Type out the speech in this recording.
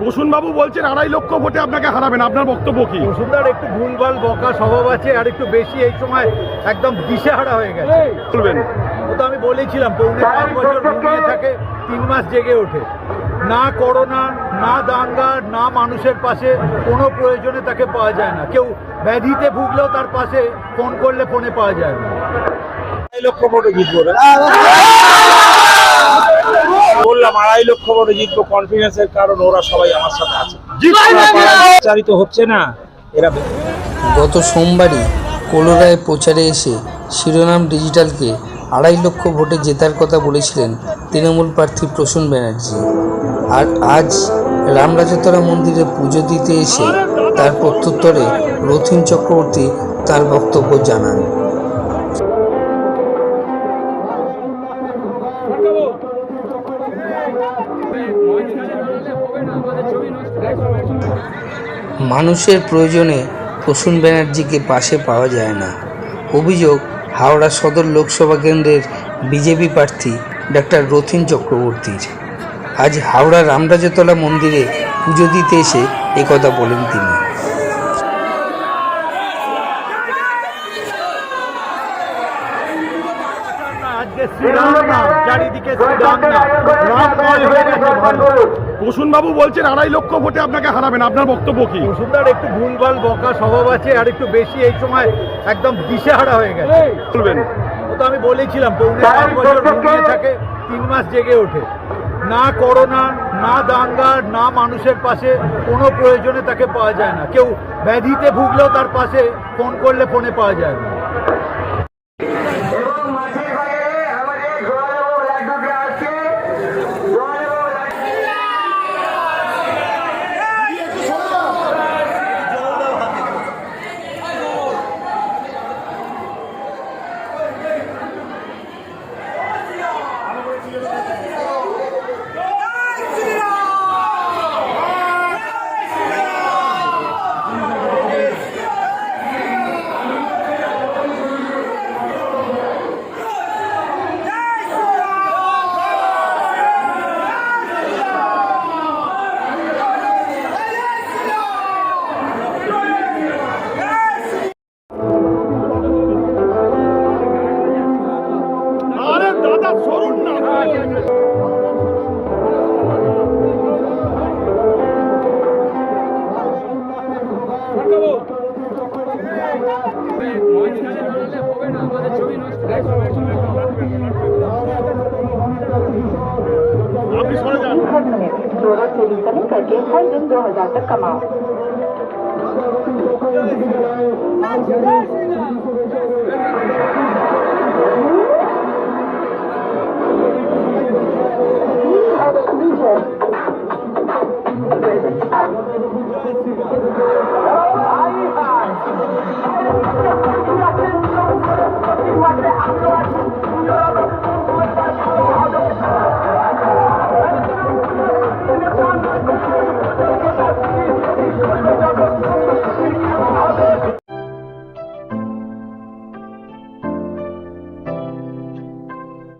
প্রসূন বাবু বলছেন আড়াই লক্ষ ভোটে আপনাকে হারাবেন। আপনার বক্তব্য কি? সুন্দর একটু ভুলভাল বকা স্বভাব আছে আর একটু বেশি এই সময় একদম দিশেহারা হয়ে গেছে। বলবেন ও তো আমি বলেছিলাম পৌনে পাঁচ বছর ঘুমিয়ে থাকে তিন মাস জেগে ওঠে। না করোনা না দাঙ্গা না মানুষের পাশে কোনো প্রয়োজনে তাকে পাওয়া যায় না। কেউ ব্যাধিতে ভুগলেও তার পাশে ফোন করলে ফোনে পাওয়া যায় না। লক্ষ ভোটে জিতবো আড়াই লক্ষ ভোটে জিতবো কনফিডেন্সের কারণ ওরা সবাই আমার সাথে আছে। চারিত হচ্ছে না এরা গত সোমবারই কলোরায় প্রচারে এসে শিরোনাম ডিজিটালকে আড়াই লক্ষ ভোটে জেতার কথা বলেছিলেন তৃণমূল প্রার্থী প্রসূন ব্যানার্জি। আর আজ রামরাজতলা মন্দিরে পুজো দিতে এসে তার প্রত্যুত্তরে রথিন চক্রবর্তী তার বক্তব্য জানান। মানুষের প্রয়োজনে প্রসূন ব্যানার্জিকে পাশে পাওয়া যায় না। অভিযোগ, হাওড়া সদর লোকসভা কেন্দ্রের বিজেপি প্রার্থী ডাক্তার রথিন চক্রবর্তীর। আজ হাওড়া রামরাজতলা মন্দিরে পুজো দিতে এসে একথা বলেন তিনি। আজকে শ্রীরাম চারিদিকে শ্রীরাম রামময় হয়ে গেছে বাবু বলছেন আড়াই লক্ষ ভোটে আপনাকে হারাবেন আপনার বক্তব্য কি? সুন্দর একটু ভুলভাল বকা স্বভাব আছে আর একটু বেশি এই সময় একদম দিশেহারা হয়ে গেছে। বলবেন। ও তো আমি বলেছিলাম পৌনে পাঁচ বছর ঘুমিয়ে থাকে তিন মাস জেগে ওঠে। না করোনা না দাঙ্গা না মানুষের পাশে কোনো প্রয়োজনে তাকে পাওয়া যায় না। কেউ ব্যাধিতে ভুগলেও তার পাশে ফোন করলে ফোনে পাওয়া যায় না। डोर ते रीटर्म करो हज़ार तक कमा